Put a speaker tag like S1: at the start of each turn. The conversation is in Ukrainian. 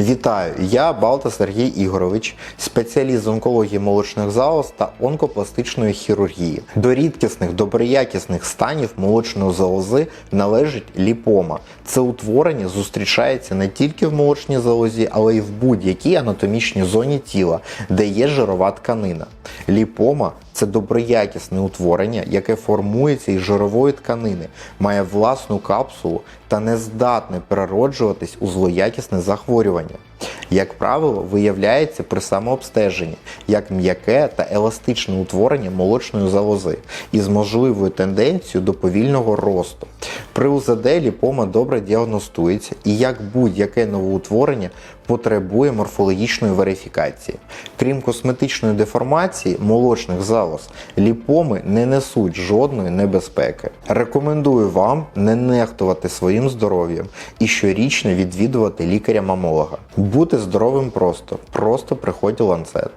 S1: Вітаю! Я Балта Сергій Ігорович, спеціаліст з онкології молочних залоз та онкопластичної хірургії. До рідкісних доброякісних станів молочної залози належить ліпома. Це утворення зустрічається не тільки в молочній залозі, але й в будь-якій анатомічній зоні тіла, де є жирова тканина. Ліпома це доброякісне утворення, яке формується із жирової тканини, має власну капсулу та не здатне перероджуватись у злоякісне захворювання. Як правило, виявляється при самообстеженні як м'яке та еластичне утворення молочної залози із можливою тенденцією до повільного росту. При УЗД ліпома добре діагностується і як будь-яке новоутворення потребує морфологічної верифікації. Крім косметичної деформації молочних залоз, ліпоми не несуть жодної небезпеки. Рекомендую вам не нехтувати своїм здоров'ям і щорічно відвідувати лікаря-мамолога. Бути здоровим просто, просто приходь ланцет.